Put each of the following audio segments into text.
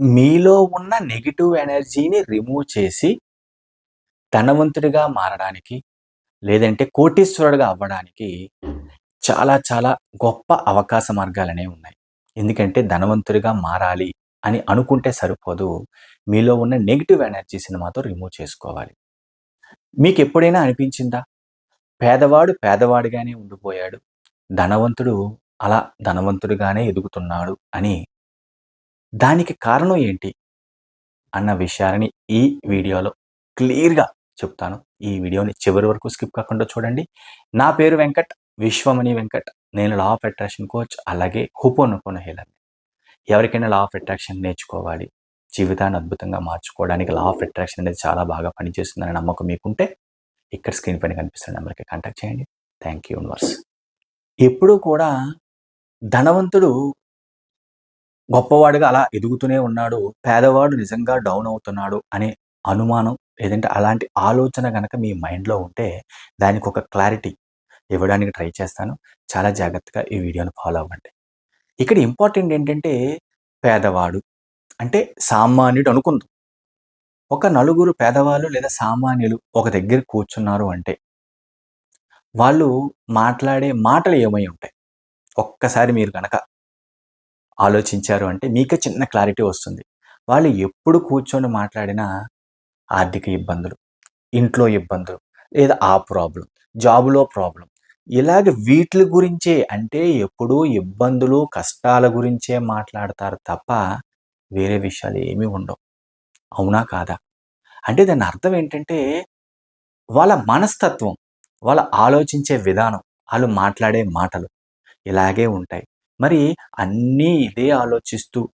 మీలో ఉన్న నెగిటివ్ ఎనర్జీని రిమూవ్ చేసి ధనవంతుడిగా మారడానికి లేదంటే కోటీశ్వరుడిగా అవ్వడానికి చాలా చాలా గొప్ప అవకాశ మార్గాలనే ఉన్నాయి. ఎందుకంటే ధనవంతుడిగా మారాలి అని అనుకుంటే సరిపోదు. మీలో ఉన్న నెగిటివ్ ఎనర్జీ సినిమాతో రిమూవ్ చేసుకోవాలి. మీకు ఎప్పుడైనా అనిపించిందా? పేదవాడు పేదవాడిగానే ఉండిపోయాడు. ధనవంతుడు అలా ధనవంతుడిగానే ఎదుగుతున్నాడు అని దానికి కారణం ఏంటి? అన్న విషయాలని ఈ వీడియోలో క్లియర్గా చెప్తాను. ఈ వీడియోని చివరి వరకు స్కిప్ కాకుండా చూడండి. నా పేరు వెంకట్ విశ్వమణి వెంకట్. నేను లా ఆఫ్ అట్రాక్షన్ కోచ్ అలాగే హుపోనొపోన హీలర్ ఎవరికైనా లా ఆఫ్ అట్రాక్షన్ నేర్చుకోవాలి. జీవితాన్ని అద్భుతంగా మార్చుకోవడానికి లా ఆఫ్ అట్రాక్షన్ అనేది చాలా బాగా పనిచేస్తుందని నమ్మకం మీకుంటే ఇక్కడ స్క్రీన్ పైన కనిపిస్తున్న నెంబర్కి కాంటాక్ట్ చేయండి. Thank you universe. ఎప్పుడూ కూడా ధనవంతుడు గొప్పవాడుగా అలా ఎదుగుతూనే ఉన్నాడు. పేదవాడు నిజంగా డౌన్ అవుతున్నాడు అనే అనుమానం లేదంటే అలాంటి ఆలోచన కనుక మీ మైండ్లో ఉంటే దానికి ఒక క్లారిటీ ఇవ్వడానికి ట్రై చేస్తాను. చాలా జాగ్రత్తగా ఈ వీడియోని ఫాలో అవ్వండి. ఇక్కడ ఇంపార్టెంట్ ఏంటంటే పేదవాడు అంటే సామాన్యుడు అనుకుందాం. ఒక నలుగురు పేదవాళ్ళు లేదా సామాన్యులు ఒక దగ్గర కూర్చున్నారు అంటే వాళ్ళు మాట్లాడే మాటలు ఏమై ఉంటాయి? ఒక్కసారి మీరు కనుక ఆలోచించారు అంటే మీకే చిన్న క్లారిటీ వస్తుంది. వాళ్ళు ఎప్పుడు కూర్చొని మాట్లాడినా ఆర్థిక ఇబ్బందులు ఇంట్లో ఇబ్బందులు లేదా ఆ ప్రాబ్లం జాబులో ప్రాబ్లం. ఇలాగ వీటి గురించే అంటే ఎప్పుడూ ఇబ్బందులు కష్టాల గురించే మాట్లాడతారు తప్ప వేరే విషయాలు ఏమీ ఉండవు. అవునా కాదా? అంటే దాని అర్థం ఏంటంటే వాళ్ళ మనస్తత్వం వాళ్ళ ఆలోచించే విధానం వాళ్ళు మాట్లాడే మాటలు ఇలాగే ఉంటాయి. మరి అన్నీ ఇదే ఆలోచిస్తూ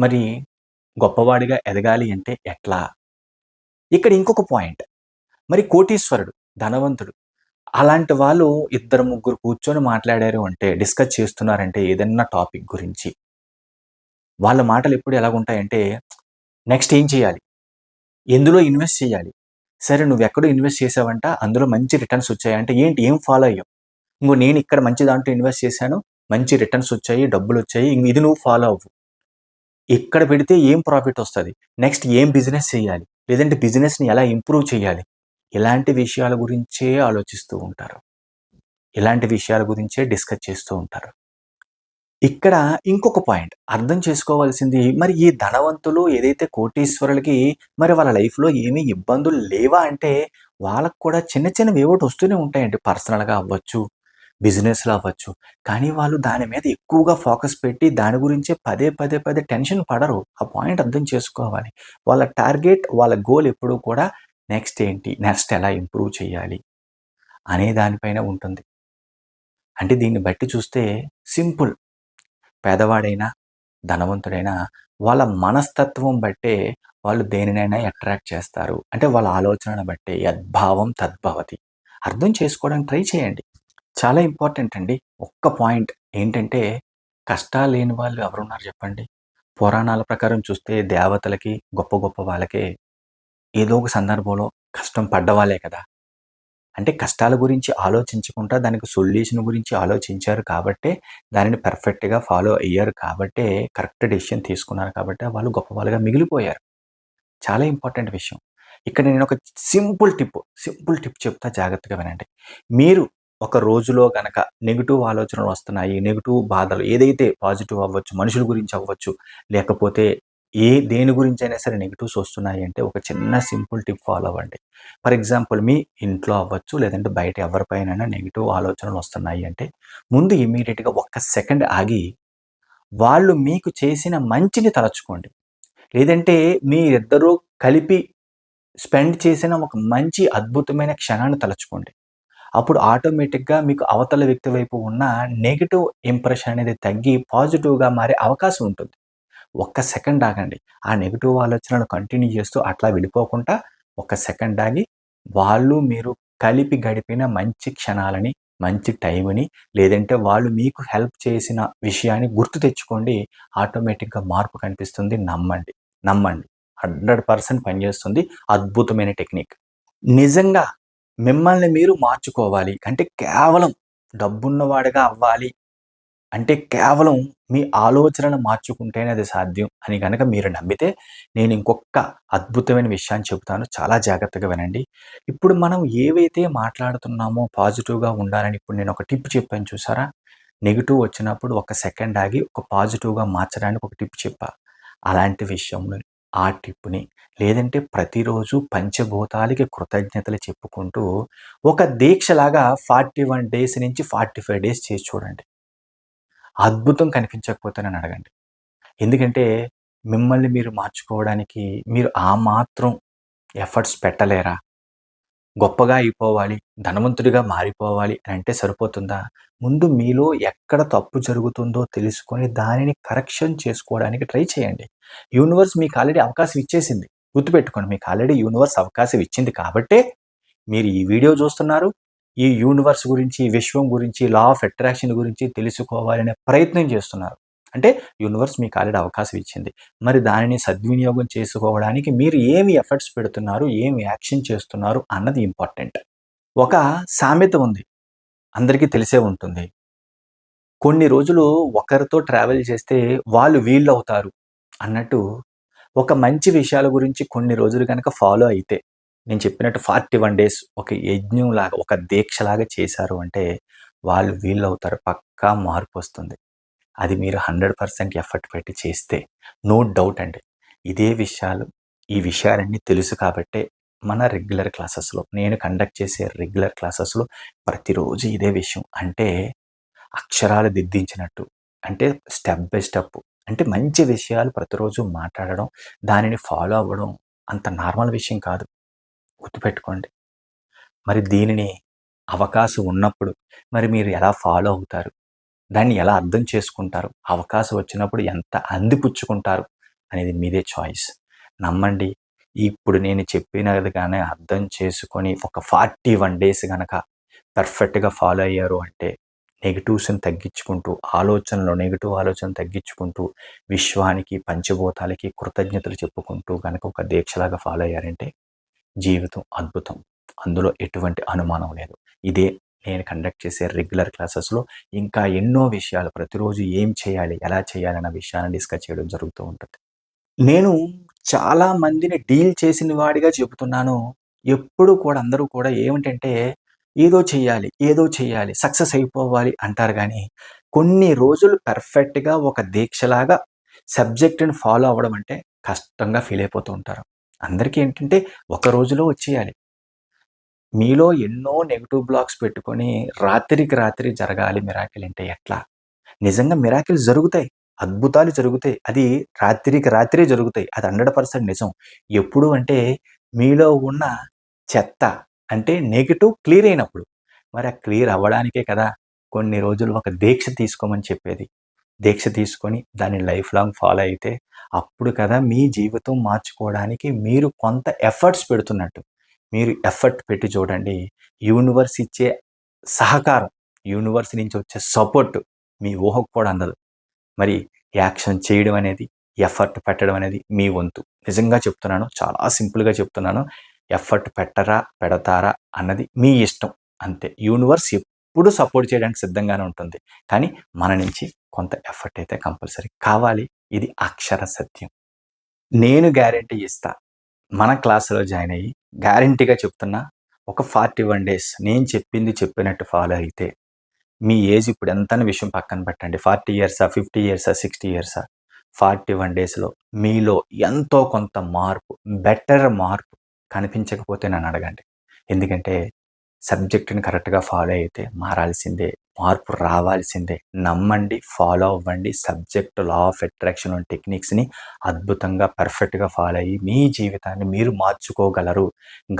మరి గొప్పవాడిగా ఎదగాలి అంటే ఎట్లా? ఇక్కడ ఇంకొక పాయింట్. మరి కోటీశ్వరుడు ధనవంతుడు అలాంటి వాళ్ళు ఇద్దరు ముగ్గురు కూర్చొని మాట్లాడారు అంటే డిస్కస్ చేస్తున్నారంటే ఏదన్నా టాపిక్ గురించి. వాళ్ళ మాటలు ఎప్పుడు ఎలాగుంటాయంటే నెక్స్ట్ ఏం చేయాలి? ఎందులో ఇన్వెస్ట్ చేయాలి? సరే నువ్వు ఎక్కడో ఇన్వెస్ట్ చేసావంట అందులో మంచి రిటర్న్స్ వచ్చాయంటే ఏంటి? ఏం ఫాలో అయ్యావు? ఇంకో నేను ఇక్కడ మంచి దాంట్లో ఇన్వెస్ట్ చేశాను మంచి రిటర్న్స్ వచ్చాయి డబ్బులు వచ్చాయి ఇది నువ్వు ఫాలో అవ్వు. ఇక్కడ పెడితే ఏం ప్రాఫిట్ వస్తుంది? నెక్స్ట్ ఏం బిజినెస్ చేయాలి? లేదంటే బిజినెస్ని ఎలా ఇంప్రూవ్ చేయాలి? ఇలాంటి విషయాల గురించే ఆలోచిస్తూ ఉంటారు. ఇలాంటి విషయాల గురించే డిస్కస్ చేస్తూ ఉంటారు. ఇక్కడ ఇంకొక పాయింట్ అర్థం చేసుకోవాల్సింది మరి ఈ ధనవంతులు ఏదైతే కోటీశ్వరులకి మరి వాళ్ళ లైఫ్లో ఏమీ ఇబ్బందులు లేవా అంటే వాళ్ళకు కూడా చిన్న చిన్నవి ఏవోటి వస్తూనే ఉంటాయండి. పర్సనల్గా అవ్వచ్చు బిజినెస్లో అవ్వచ్చు. కానీ వాళ్ళు దాని మీద ఎక్కువగా ఫోకస్ పెట్టి దాని గురించే పదే పదే పదే టెన్షన్ పడరు. ఆ పాయింట్ అర్థం చేసుకోవాలి. వాళ్ళ టార్గెట్ వాళ్ళ గోల్ ఎప్పుడూ కూడా నెక్స్ట్ ఏంటి? నెక్స్ట్ ఎలా ఇంప్రూవ్ చేయాలి? అనే దానిపైన ఉంటుంది. అంటే దీన్ని బట్టి చూస్తే సింపుల్. పేదవాడైనా ధనవంతుడైనా వాళ్ళ మనస్తత్వం బట్టే వాళ్ళు దేనినైనా అట్రాక్ట్ చేస్తారు. అంటే వాళ్ళ ఆలోచనను బట్టే యద్భావం తద్భవతి. అర్థం చేసుకోవడానికి ట్రై చేయండి. చాలా ఇంపార్టెంట్ అండి. ఒక్క పాయింట్ ఏంటంటే కష్టాలు లేని వాళ్ళు ఎవరున్నారు చెప్పండి? పురాణాల ప్రకారం చూస్తే దేవతలకి గొప్ప గొప్ప వాళ్ళకే ఏదో ఒక సందర్భంలో కష్టం పడ్డవాళ్ళే కదా. అంటే కష్టాల గురించి ఆలోచించకుండా దానికి సొల్యూషన్ గురించి ఆలోచించారు కాబట్టే దానిని పర్ఫెక్ట్గా ఫాలో అయ్యారు కాబట్టే కరెక్ట్ డెసిషన్ తీసుకున్నారు కాబట్టి వాళ్ళు గొప్ప వాళ్ళుగా మిగిలిపోయారు. చాలా ఇంపార్టెంట్ విషయం. ఇక్కడ నేను ఒక సింపుల్ టిప్ సింపుల్ టిప్ చెప్తా జాగ్రత్తగా వినండి. మీరు ఒక రోజులో కనుక నెగిటివ్ ఆలోచనలు వస్తున్నాయి నెగిటివ్ బాధలు ఏదైతే పాజిటివ్ అవ్వచ్చు మనుషుల గురించి అవ్వచ్చు లేకపోతే ఏ దేని గురించి అయినా సరే నెగిటివ్స్ వస్తున్నాయి అంటే ఒక చిన్న సింపుల్ టిప్ ఫాలో అవ్వండి. ఫర్ ఎగ్జాంపుల్ మీ ఇంట్లో అవ్వచ్చు లేదంటే బయట ఎవరిపైన నెగిటివ్ ఆలోచనలు వస్తున్నాయి అంటే ముందు ఇమీడియట్గా ఒక్క సెకండ్ ఆగి వాళ్ళు మీకు చేసిన మంచిని తలచుకోండి. లేదంటే మీ ఇద్దరూ కలిపి స్పెండ్ చేసిన ఒక మంచి అద్భుతమైన క్షణాన్ని తలచుకోండి. అప్పుడు ఆటోమేటిక్గా మీకు అవతల వ్యక్తి వైపు ఉన్న నెగిటివ్ ఇంప్రెషన్ అనేది తగ్గి పాజిటివ్గా మారే అవకాశం ఉంటుంది. ఒక్క సెకండ్ ఆగండి. ఆ నెగిటివ్ ఆలోచనను కంటిన్యూ చేస్తూ అట్లా వెళ్ళిపోకుండా ఒక సెకండ్ ఆగి వాళ్ళు మీరు కలిపి గడిపిన మంచి క్షణాలని మంచి టైంని లేదంటే వాళ్ళు మీకు హెల్ప్ చేసిన విషయాన్ని గుర్తు తెచ్చుకోండి. ఆటోమేటిక్గా మార్పు కనిపిస్తుంది. నమ్మండి. నమ్మండి. హండ్రెడ్ పర్సెంట్ పనిచేస్తుంది. అద్భుతమైన టెక్నిక్. నిజంగా మిమ్మల్ని మీరు మార్చుకోవాలి. అంటే కేవలం డబ్బున్నవాడిగా అవ్వాలి. అంటే కేవలం మీ ఆలోచనను మార్చుకుంటేనే అది సాధ్యం అని కనుక మీరు నమ్మితే నేను ఇంకొక అద్భుతమైన విషయాన్ని చెబుతాను. చాలా జాగ్రత్తగా వినండి. ఇప్పుడు మనం ఏవైతే మాట్లాడుతున్నామో పాజిటివ్గా ఉండాలని ఇప్పుడు నేను ఒక టిప్ చెప్పాను చూసారా? నెగిటివ్ వచ్చినప్పుడు ఒక సెకండ్ ఆగి ఒక పాజిటివ్గా మార్చడానికి ఒక టిప్ చెప్పా. అలాంటి విషయంలో ఆ టిప్పుని. లేదంటే ప్రతిరోజు పంచభూతాలకి కృతజ్ఞతలు చెప్పుకుంటూ ఒక దీక్షలాగా ఫార్టీ వన్ డేస్ నుంచి ఫార్టీ ఫైవ్ డేస్ చేసి చూడండి. అద్భుతం కనిపించకపోతే నన్ను అడగండి. ఎందుకంటే మిమ్మల్ని మీరు మార్చుకోవడానికి మీరు ఆ మాత్రం ఎఫర్ట్స్ పెట్టలేరా? గొప్పగా అయిపోవాలి ధనవంతుడిగా మారిపోవాలి అని అంటే సరిపోతుందా? ముందు మీలో ఎక్కడ తప్పు జరుగుతుందో తెలుసుకొని దానిని కరెక్షన్ చేసుకోవడానికి ట్రై చేయండి. యూనివర్స్ మీకు ఆల్రెడీ అవకాశం ఇచ్చేసింది. గుర్తుపెట్టుకోండి మీకు ఆల్రెడీ యూనివర్స్ అవకాశం ఇచ్చింది కాబట్టే మీరు ఈ వీడియో చూస్తున్నారు. ఈ యూనివర్స్ గురించి విశ్వం గురించి లా ఆఫ్ అట్రాక్షన్ గురించి తెలుసుకోవాలనే ప్రయత్నం చేస్తున్నారు. అంటే యూనివర్స్ మీకు ఆల్రెడీ అవకాశం ఇచ్చింది. మరి దానిని సద్వినియోగం చేసుకోవడానికి మీరు ఏమి ఎఫర్ట్స్ పెడుతున్నారు ఏమి యాక్షన్ చేస్తున్నారు అన్నది ఇంపార్టెంట్ ఒక సామెత ఉంది. అందరికీ తెలిసే ఉంటుంది. కొన్ని రోజులు ఒకరితో ట్రావెల్ చేస్తే వాళ్ళు వీళ్ళు అవుతారు అన్నట్టు ఒక మంచి విషయాల గురించి కొన్ని రోజులు కనుక ఫాలో అయితే నేను చెప్పినట్టు ఫార్టీ వన్ డేస్ ఒక యజ్ఞంలాగా ఒక దీక్షలాగా చేశారు అంటే వాళ్ళు వీళ్ళు అవుతారు పక్కా మార్పు వస్తుంది. అది మీరు హండ్రెడ్ పర్సెంట్ ఎఫర్ట్ పెట్టి చేస్తే నో డౌట్ అండి. ఇదే విషయాలు ఈ విషయాలన్నీ తెలుసు కాబట్టే మన రెగ్యులర్ క్లాసెస్లో నేను కండక్ట్ చేసే రెగ్యులర్ క్లాసెస్లో ప్రతిరోజు ఇదే విషయం. అంటే అక్షరాలు దిద్దించినట్టు అంటే స్టెప్ బై స్టెప్ అంటే మంచి విషయాలు ప్రతిరోజు మాట్లాడడం దానిని ఫాలో అవ్వడం అంత నార్మల్ విషయం కాదు. గుర్తుపెట్టుకోండి. మరి దీనిని అవకాశం ఉన్నప్పుడు మరి మీరు ఎలా ఫాలో అవుతారు? దాన్ని ఎలా అర్థం చేసుకుంటారు? అవకాశం వచ్చినప్పుడు ఎంత అందిపుచ్చుకుంటారు? అనేది మీదే చాయిస్. నమ్మండి ఇప్పుడు నేను చెప్పినదిగానే అర్థం చేసుకొని ఒక ఫార్టీ వన్ డేస్ కనుక పర్ఫెక్ట్గా ఫాలో అయ్యారు అంటే నెగిటివ్స్ని తగ్గించుకుంటూ ఆలోచనలో నెగిటివ్ ఆలోచన తగ్గించుకుంటూ విశ్వానికి పంచభూతాలకి కృతజ్ఞతలు చెప్పుకుంటూ కనుక ఒక దీక్షలాగా ఫాలో అయ్యారంటే జీవితం అద్భుతం. అందులో ఎటువంటి అనుమానం లేదు. ఇదే నేను కండక్ట్ చేసే రెగ్యులర్ క్లాసెస్లో ఇంకా ఎన్నో విషయాలు ప్రతిరోజు ఏం చేయాలి ఎలా చేయాలి అన్న విషయాన్ని డిస్కస్ చేయడం జరుగుతూ ఉంటుంది. నేను చాలా మందిని డీల్ చేసిన వాడిగా చెబుతున్నాను. ఎప్పుడు కూడా అందరూ కూడా ఏమిటంటే ఏదో చేయాలి ఏదో చేయాలి సక్సెస్ అయిపోవాలి అంటారు కానీ కొన్ని రోజులు పర్ఫెక్ట్గా ఒక దీక్షలాగా సబ్జెక్ట్ని ఫాలో అవ్వడం అంటే కష్టంగా ఫీల్ అయిపోతూ ఉంటారు. అందరికీ ఏంటంటే ఒక రోజులో వచ్చేయాలి. మీలో ఎన్నో నెగిటివ్ బ్లాక్స్ పెట్టుకొని రాత్రికి రాత్రి జరగాలి మిరాకిల్ అంటే ఎట్లా? నిజంగా మిరాకిల్ జరుగుతాయి. అద్భుతాలు జరుగుతాయి. అది రాత్రికి రాత్రే జరుగుతాయి. అది హండ్రెడ్ పర్సెంట్ నిజం. ఎప్పుడు అంటే మీలో ఉన్న చెత్త అంటే నెగిటివ్ క్లియర్ అయినప్పుడు. మరి ఆ క్లియర్ అవ్వడానికే కదా కొన్ని రోజులు ఒక దీక్ష తీసుకోమని చెప్పేది. దీక్ష తీసుకొని దాన్ని లైఫ్ లాంగ్ ఫాలో అయితే అప్పుడు కదా మీ జీవితం మార్చుకోవడానికి మీరు కొంత ఎఫర్ట్స్ పెడుతున్నట్టు. మీరు ఎఫర్ట్ పెట్టి చూడండి. యూనివర్స్ ఇచ్చే సహకారం యూనివర్స్ నుంచి వచ్చే సపోర్ట్ మీ ఊహకు కూడా అందదు. మరి యాక్షన్ చేయడం అనేది ఎఫర్ట్ పెట్టడం అనేది మీ వంతు. నిజంగా చెప్తున్నాను చాలా సింపుల్గా చెప్తున్నాను. ఎఫర్ట్ పెట్టరా పెడతారా అన్నది మీ ఇష్టం. అంతే. యూనివర్స్ ఎప్పుడు సపోర్ట్ చేయడానికి సిద్ధంగానే ఉంటుంది. కానీ మన నుంచి కొంత ఎఫర్ట్ అయితే కంపల్సరీ కావాలి. ఇది అక్షర సత్యం. నేను గ్యారంటీ ఇస్తా. మన క్లాసులో జాయిన్ అయ్యి గ్యారంటీగా చెప్తున్నా ఒక ఫార్టీ వన్ డేస్ నేను చెప్పింది చెప్పినట్టు ఫాలో అయితే మీ ఏజ్ ఇప్పుడు ఎంత విషయం పక్కన పెట్టండి. ఫార్టీ ఇయర్సా ఫిఫ్టీ ఇయర్సా సిక్స్టీ ఇయర్సా ఫార్టీ వన్ డేస్లో మీలో ఎంతో కొంత మార్పు బెటర్ మార్పు కనిపించకపోతే నన్ను అడగండి. ఎందుకంటే సబ్జెక్టుని కరెక్ట్గా ఫాలో అయితే మారాల్సిందే మార్పు రావాల్సిందే. నమ్మండి ఫాలో అవ్వండి. Subject law of attraction and టెక్నిక్స్ని అద్భుతంగా పర్ఫెక్ట్గా ఫాలో అయ్యి మీ జీవితాన్ని మీరు మార్చుకోగలరు.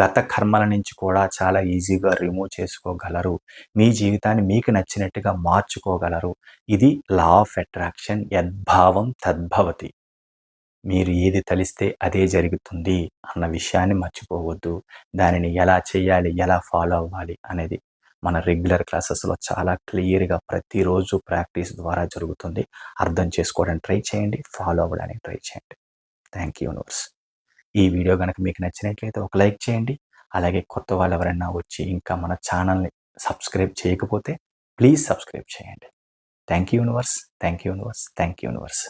గత కర్మల నుంచి కూడా చాలా ఈజీగా రిమూవ్ చేసుకోగలరు. మీ జీవితాన్ని మీకు నచ్చినట్టుగా మార్చుకోగలరు. ఇది లా ఆఫ్ అట్రాక్షన్ యద్భావం తద్భవతి. మీరు ఏది తలిస్తే అదే జరుగుతుంది అన్న విషయాన్ని మర్చిపోవద్దు. దానిని ఎలా చేయాలి ఎలా ఫాలో అవ్వాలి అనేది మన రెగ్యులర్ క్లాసెస్లో చాలా క్లియర్గా ప్రతిరోజు ప్రాక్టీస్ ద్వారా జరుగుతుంది. అర్థం చేసుకోవడానికి ట్రై చేయండి. ఫాలో అవ్వడానికి ట్రై చేయండి. Thank you universe. ఈ వీడియో కనుక మీకు నచ్చినట్లయితే ఒక లైక్ చేయండి. అలాగే కొత్త వాళ్ళు ఎవరైనా వచ్చి ఇంకా మన ఛానల్ని సబ్స్క్రైబ్ చేయకపోతే ప్లీజ్ సబ్స్క్రైబ్ చేయండి. Thank you universe. Thank you universe. Thank you universe.